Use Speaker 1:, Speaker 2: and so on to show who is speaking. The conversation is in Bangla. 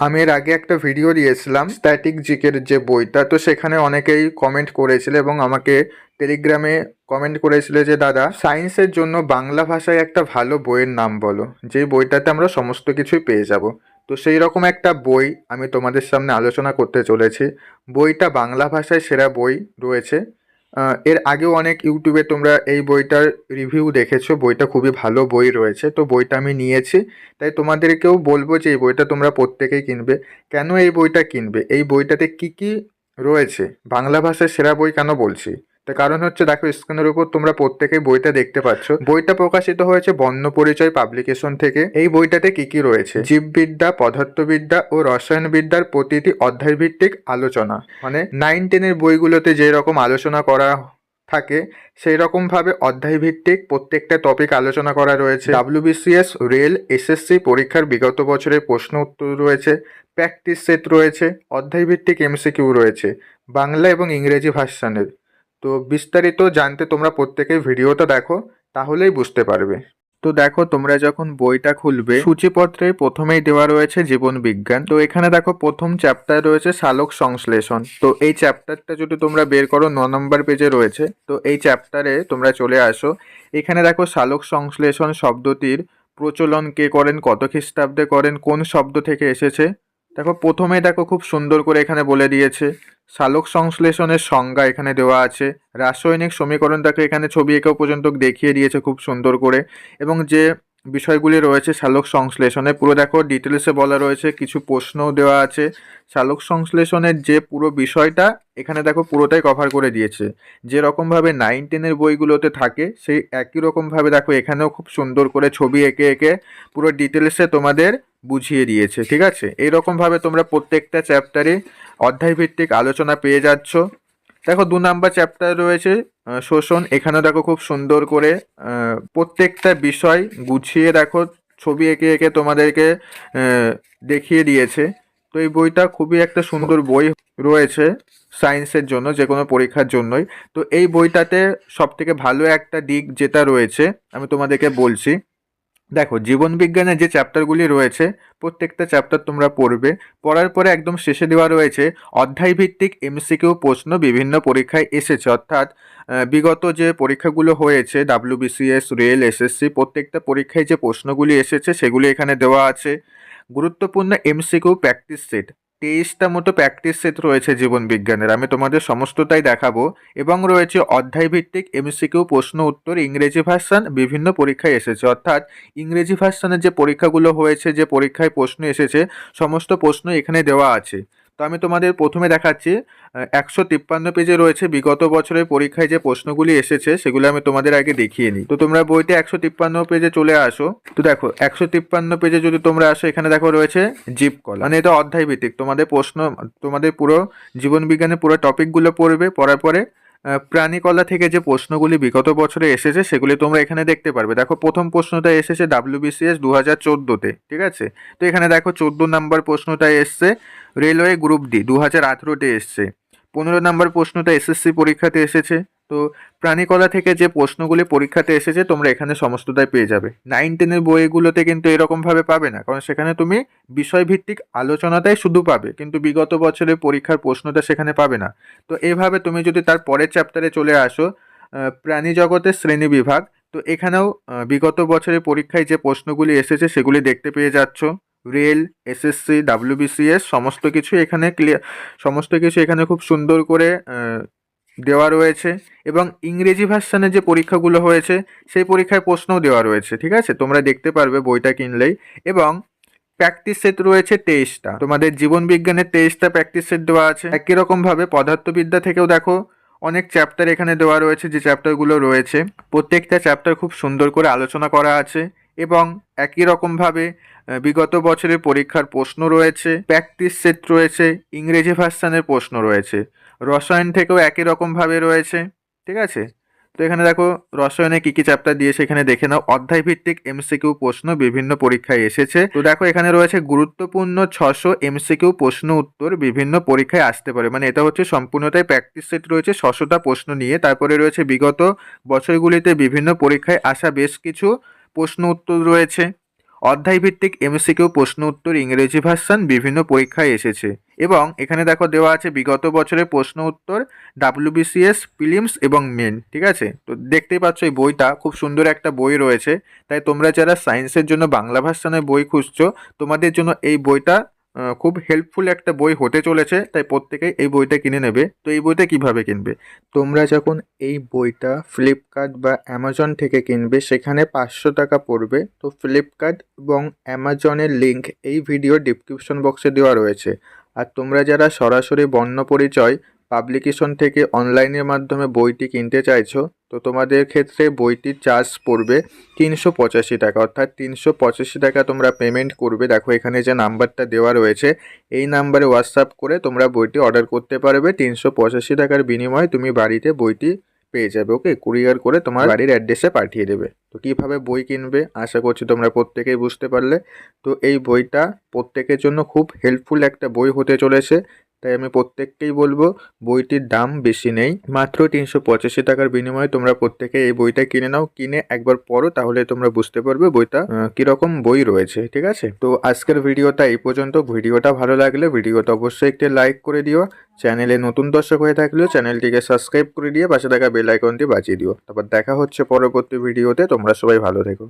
Speaker 1: আমি এর আগে একটা ভিডিও দিয়েছিলাম স্ট্যাটিক জিকের যে বইটা, তো সেখানে অনেকেই কমেন্ট করেছিল এবং আমাকে টেলিগ্রামে কমেন্ট করেছিল যে, দাদা সায়েন্সের জন্য বাংলা ভাষায় একটা ভালো বইয়ের নাম বলো যে বইটাতে আমরা সমস্ত কিছুই পেয়ে যাব। তো সেই রকম একটা বই আমি তোমাদের সামনে আলোচনা করতে চলেছি। বইটা বাংলা ভাষায় সেরা বই রয়েছে। এর আগেও অনেক ইউটিউবে তোমরা এই বইটার রিভিউ দেখেছ, বইটা খুবই ভালো বই রয়েছে, তো বইটা আমি নিয়েছি, তাই তোমাদেরকেও বলব যে এই বইটা তোমরা প্রত্যেকেই কিনবে। কেন এই বইটা কিনবে? এই বইটাতে কি কি রয়েছে? বাংলা ভাষায় সেরা বই কেন বলছি? তার কারণ হচ্ছে দেখো স্ক্রিনের উপর তোমরা প্রত্যেকেই বইটা দেখতে পাচ্ছ। বইটা প্রকাশিত হয়েছে বর্ণ পরিচয় পাবলিকেশন থেকে। এই বইটাতে কি কি রয়েছে? জীববিদ্যা, পদার্থবিদ্যা ও রসায়নবিদ্যার প্রতিটি অধ্যায় ভিত্তিক আলোচনা। মানে নাইন টেনের বইগুলোতে যে রকম আলোচনা করা থাকে, সেই রকমভাবে অধ্যায় ভিত্তিক প্রত্যেকটা টপিক আলোচনা করা রয়েছে। ডাব্লিউবিসিএস রেল এসএসসি পরীক্ষার বিগত বছরের প্রশ্ন উত্তর রয়েছে। প্র্যাকটিস সেট রয়েছে। অধ্যায় ভিত্তিক এমসিকিউ রয়েছে। বাংলা এবং ইংরেজি ভার্সানের। তো বিস্তারিত জানতে তোমরা প্রত্যেকেই ভিডিওটা দেখো, তাহলেই বুঝতে পারবে। তো দেখো, তোমরা যখন বইটা খুলবে, সূচিপত্রে প্রথমেই দেওয়া রয়েছে জীবন বিজ্ঞান। তো এখানে দেখো, প্রথম চ্যাপ্টার রয়েছে সালোক সংশ্লেষণ। তো এই চ্যাপ্টারটা যদি তোমরা বের করো, ন নম্বর পেজে রয়েছে। তো এই চ্যাপ্টারে তোমরা চলে আসো। এখানে দেখো, সালোক সংশ্লেষণ শব্দটির প্রচলন কে করেন, কত খ্রিস্টাব্দে করেন, কোন শব্দ থেকে এসেছে? দেখো, প্রথমে দেখো খুব সুন্দর করে এখানে বলে দিয়েছে সালোক সংশ্লেষণের সংজ্ঞা এখানে দেওয়া আছে, রাসায়নিক সমীকরণ তাকে এখানে ছবি এঁকেও পর্যন্ত দেখিয়ে দিয়েছে খুব সুন্দর করে, এবং যে বিষয়গুলি রয়েছে সালোক সংশ্লেষণে, পুরো দেখো ডিটেলসে বলা রয়েছে, কিছু প্রশ্নও দেওয়া আছে সালোক সংশ্লেষণের যে পুরো বিষয়টা এখানে দেখো পুরোটাই কভার করে দিয়েছে যে রকমভাবে নাইন টেনের বইগুলোতে থাকে, সেই একই রকমভাবে দেখো এখানেও খুব সুন্দর করে ছবি এঁকে এঁকে পুরো ডিটেলসে তোমাদের বুঝিয়ে দিয়েছে, ঠিক আছে? এইরকমভাবে তোমরা প্রত্যেকটা চ্যাপ্টারে অধ্যায়ভিত্তিক আলোচনা পেয়ে যাচ্ছ। দেখো, দু নাম্বার চ্যাপ্টার রয়েছে শোষণ। এখানে দেখো খুব সুন্দর করে প্রত্যেকটা বিষয় গুছিয়ে দেখো, ছবি এঁকে এঁকে তোমাদেরকে দেখিয়ে দিয়েছে। তো এই বইটা খুবই একটা সুন্দর বই রয়েছে সায়েন্সের জন্য, যে কোনো পরীক্ষার জন্যই। তো এই বইটাতে সব থেকে ভালো একটা দিক যেটা রয়েছে, আমি তোমাদেরকে বলছি। দেখো, জীবনবিজ্ঞানে যে চ্যাপ্টারগুলি রয়েছে, প্রত্যেকটা চ্যাপ্টার তোমরা পড়বে। পড়ার পরে একদম শেষে দেওয়া রয়েছে, অধ্যায়ভিত্তিক এমসিকিউ প্রশ্ন বিভিন্ন পরীক্ষায় এসেছে। অর্থাৎ বিগত যে পরীক্ষাগুলো হয়েছে ডাব্লিউবিসিএস রেল এসএসসি প্রত্যেকটা পরীক্ষায় যে প্রশ্নগুলি এসেছে, সেগুলি এখানে দেওয়া আছে। গুরুত্বপূর্ণ এমসিকিউ প্র্যাকটিস সেট তেইশটা মতো প্র্যাকটিস সেট রয়েছে জীবন বিজ্ঞানের। আমি তোমাদের সমস্তটাই দেখাবো। এবং রয়েছে অধ্যায়ভিত্তিক এমসিকিউ প্রশ্ন, উত্তর, ইংরেজি ভার্সান বিভিন্ন পরীক্ষায় এসেছে। অর্থাৎ ইংরেজি ভার্সানের যে পরীক্ষাগুলো হয়েছে, যে পরীক্ষায় প্রশ্ন এসেছে, সমস্ত প্রশ্ন এখানে দেওয়া আছে। তো আমি তোমাদের প্রথমে দেখাচ্ছি একশো তিপ্পান্ন পেজে রয়েছে বিগত বছরের পরীক্ষায় যে প্রশ্নগুলি এসেছে, সেগুলো আমি তোমাদের আগে দেখিয়ে নিই। তো তোমরা বইতে একশো তিপ্পান্ন পেজে চলে আসো। তো দেখো, একশো তিপ্পান্ন পেজে যদি তোমরা আসো, এখানে দেখো রয়েছে জীবকলা মানে এটা অধ্যায় ভিত্তিক তোমাদের প্রশ্ন, তোমাদের পুরো জীবন বিজ্ঞানের পুরো টপিকগুলো পড়বে, পড়ার পরে প্রাণীকলা থেকে যে প্রশ্নগুলি বিগত বছরে এসেছে, সেগুলি তোমরা এখানে দেখতে পারবে। দেখো, প্রথম প্রশ্নটা এসেছে ডাব্লিউবিসিএস দু হাজার চোদ্দোতে, ঠিক আছে? তো এখানে দেখো, চোদ্দ নাম্বার প্রশ্নটা এসছে, রেলওয়ে গ্রুপ ডি দু হাজার আঠেরোতে এসছে। পনেরো নাম্বার প্রশ্নটা এসএসসি পরীক্ষাতে এসেছে। তো প্রাণীকলা থেকে যে প্রশ্নগুলি পরীক্ষাতে এসেছে, তোমরা এখানে সমস্তটাই পেয়ে যাবে। নাইন টেনের বইগুলোতে কিন্তু এরকমভাবে পাবে না, কারণ সেখানে তুমি বিষয়ভিত্তিক আলোচনাটাই শুধু পাবে, কিন্তু বিগত বছরের পরীক্ষার প্রশ্নটা সেখানে পাবে না। তো এভাবে তুমি যদি তার পরের চ্যাপ্টারে চলে আসো প্রাণী জগতের শ্রেণি বিভাগ, তো এখানেও বিগত বছরের পরীক্ষায় যে প্রশ্নগুলি এসেছে সেগুলি দেখতে পেয়ে যাচ্ছ। রেল এসএসসি ডাব্লিউবিসিএস সমস্ত কিছু এখানে ক্লিয়ার সমস্ত কিছু এখানে খুব সুন্দর করে দেওয়া রয়েছে এবং ইংরেজি ভার্সানের যে পরীক্ষাগুলো হয়েছে, সেই পরীক্ষায় প্রশ্নও দেওয়া রয়েছে, ঠিক আছে? তোমরা দেখতে পারবে বইটা কিনলেই। এবং প্র্যাকটিস সেট রয়েছে তেইশটা। তোমাদের জীবন বিজ্ঞানের তেইশটা প্র্যাকটিস সেট দেওয়া আছে। একই রকমভাবে পদার্থবিদ্যা থেকেও দেখো, অনেক চ্যাপ্টার এখানে দেওয়া রয়েছে, যে চ্যাপ্টারগুলো রয়েছে। প্রত্যেকটা চ্যাপ্টার খুব সুন্দর করে আলোচনা করা আছে এবং একই রকমভাবে বিগত বছরের পরীক্ষার প্রশ্ন রয়েছে প্র্যাকটিস সেট রয়েছে, ইংরেজি ভার্সানের প্রশ্ন রয়েছে। রসায়ন থেকেও একই রকমভাবে রয়েছে, ঠিক আছে? তো এখানে দেখো, রসায়নে কি কি চ্যাপ্টার দিয়েছে এখানে দেখে নাও। অধ্যায় ভিত্তিক এমসিকিউ প্রশ্ন বিভিন্ন পরীক্ষায় এসেছে। তো দেখো, এখানে রয়েছে গুরুত্বপূর্ণ ছশো এমসিকিউ প্রশ্ন উত্তর বিভিন্ন পরীক্ষায় আসতে পারে। মানে এটা হচ্ছে সম্পূর্ণটাই প্র্যাকটিস সেট রয়েছে ছশোটা প্রশ্ন নিয়ে। তারপরে রয়েছে বিগত বছরগুলিতে বিভিন্ন পরীক্ষায় আসা বেশ কিছু প্রশ্ন উত্তর রয়েছে। অধ্যায়ভিত্তিক এমসিকিউ প্রশ্ন উত্তর ইংরেজি ভার্সান বিভিন্ন পরীক্ষায় এসেছে। এবং এখানে দেখো দেওয়া আছে বিগত বছরের প্রশ্ন উত্তর ডাব্লিউবিসিএস ফিলিমস এবং মেন ঠিক আছে? তো দেখতেই পাচ্ছ এই বইটা, খুব সুন্দর একটা বই রয়েছে। তাই তোমরা যারা সায়েন্সের জন্য বাংলা ভার্সানের বই খুঁজছো, তোমাদের জন্য এই বইটা খুব হেল্পফুল একটা বই হতে চলেছে, তাই প্রত্যেকেই এই বইটা কিনে নেবে। তো এই বইটা কীভাবে কিনবে? তোমরা যখন এই বইটা ফ্লিপকার্ট বা অ্যামাজন থেকে কিনবে, সেখানে পাঁচশো টাকা পড়বে। তো ফ্লিপকার্ট এবং অ্যামাজনের লিঙ্ক এই ভিডিও ডিসক্রিপশন বক্সে দেওয়া রয়েছে। আর তোমরা যারা সরাসরি বর্ণ পরিচয় পাবলিকেশন থেকে অনলাইনের মাধ্যমে বইটি কিনতে চাইছো, তো তোমাদের ক্ষেত্রে বইটির চার্জ পড়বে তিনশো পঁচাশি টাকা। অর্থাৎ তিনশো পঁচাশি টাকা তোমরা পেমেন্ট করবে। দেখো, এখানে যে নাম্বারটা দেওয়া রয়েছে, এই নাম্বারে হোয়াটসঅ্যাপ করে তোমরা বইটি অর্ডার করতে পারবে। তিনশো পঁচাশি টাকার বিনিময়ে তুমি বাড়িতে বইটি পেয়ে যাবে ওকে কুরিয়ার করে তোমার বাড়ির অ্যাড্রেসে পাঠিয়ে দেবে। তো কীভাবে বই কিনবে, আশা করছি তোমরা প্রত্যেকেই বুঝতে পারলে। তো এই বইটা প্রত্যেকের জন্য খুব হেল্পফুল একটা বই হতে চলেছে। তাই আমি প্রত্যেককেই বলব, বইটির দাম বেশি নেই। মাত্র তিনশো পঁচাশি টাকার বিনিময়ে তোমরা প্রত্যেকে এই বইটা কিনে নাও। কিনে একবার পড়ো, তাহলে তোমরা বুঝতে পারবে বইটা কীরকম বই রয়েছে, ঠিক আছে? তো আজকের ভিডিওটা এই পর্যন্ত। ভিডিওটা ভালো লাগলে ভিডিওটা অবশ্যই একটি লাইক করে দিও। চ্যানেলে নতুন দর্শক হয়ে থাকলেও চ্যানেলটিকে সাবস্ক্রাইব করে দিয়ে পাশে থাকা বেল বাজিয়ে দিও। তারপর দেখা হচ্ছে পরবর্তী ভিডিওতে। তোমরা সবাই ভালো থেকো।